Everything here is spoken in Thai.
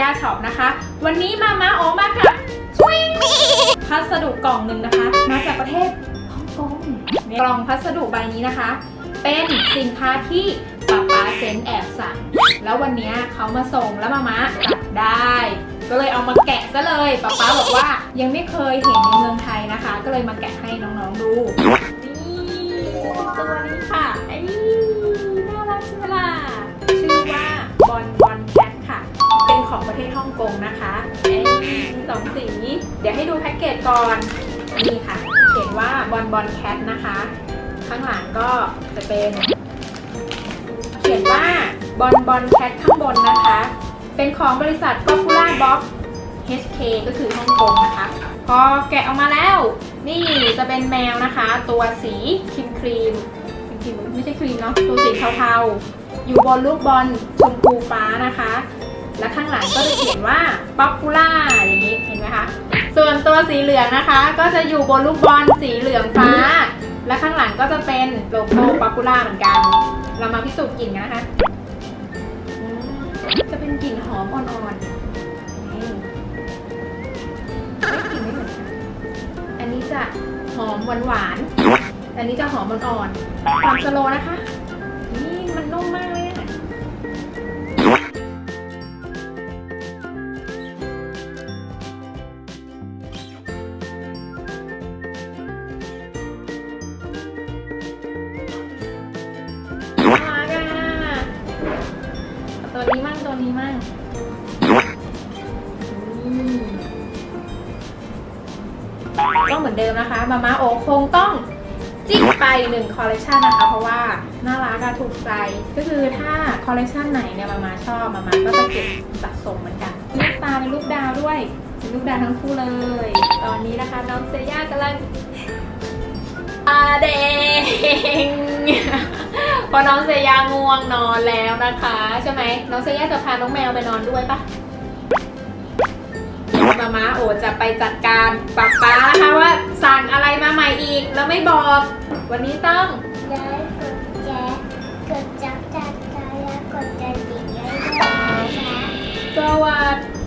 ย่าช็อปนะคะ วันนี้มามาโอมากับชวิงพัสดุกล่องหนึ่งนะคะ มาจากประเทศฮ่องกงกล่องพัสดุใบนี้นะคะ เป็นสินค้าที่ป๊าป๊าเซ็นแอบสั่ง แล้ววันนี้เขามาส่งแล้วมามาจับได้ ก็เลยเอามาแกะซะเลยป๊าป๊าบอกว่ายังไม่เคยเห็นในเมืองไทยนะคะ ก็เลยมาแกะให้น้องๆดูนี่ตัวนี้ค่ะไอ้ ของประเทศฮ่องกงนะคะไอ้มีสองสี เดี๋ยวให้ดูแพ็กเกจก่อน นี่ค่ะ เขียนว่าบอลบอลแคทนะคะ ข้างหลังก็จะเป็น เขียนว่าบอลบอลแคทข้างบนนะคะ เป็นของบริษัท Popular Box HK ก็คือฮ่องกงนะคะ พอแกะออกมาแล้ว นี่จะเป็นแมวนะคะ ตัวสีครีมครีมครีมไม่ใช่ครีมเนาะตัวสีเทาๆอยู่บนลูกบอลชมพูฟ้านะคะ และข้างหลังก็จะเขียนว่า Popula อย่างนี้เห็นไหมคะ ส่วนตัวสีเหลืองนะคะ ก็จะอยู่บนลูกบอลสีเหลืองฟ้า และข้างหลังก็จะเป็นโลโก้ Popula เหมือนกัน เรามาพิสูจน์กลิ่นกันนะคะ จะเป็นกลิ่นหอมอ่อนๆนี่ไม่กลิ่นไม่เหมือนกันอันนี้จะหอมหวานหวานๆอันนี้จะหอมอ่อนๆความสโลนะคะ นี่มันนุ่มมากเลย ตัวนี้มั่งอืมก็เหมือนเดิมนะคะ มาม่าโอคงต้องจิ้มไปหนึ่งคอลเลคชันนะคะ เพราะว่าน่ารักอะถูกใจ ก็คือถ้าคอลเลคชันไหนเนี่ยมาม่าชอบมาม่าก็จะเก็บสะสมเหมือนกันลูกตาเป็นลูกดาวด้วยเป็นลูกดาวทั้งคู่เลย ตอนนี้นะคะน้องเซย่ากำลังตาด พราะน้องเซย่าง่วงนอนแล้วนะคะ ใช่ไหมน้องเซย่าจะพาน้องแมวไปนอนด้วยปะมาม่าโอจะไปจัดการป๊าป๊านะคะว่าสั่งอะไรมาใหม่อีกแล้วไม่บอก วันนี้ต้องได้กดแจ๊กดจับจัดใจและกดกระดิ่งให้ด้วยนะคะสวัสค่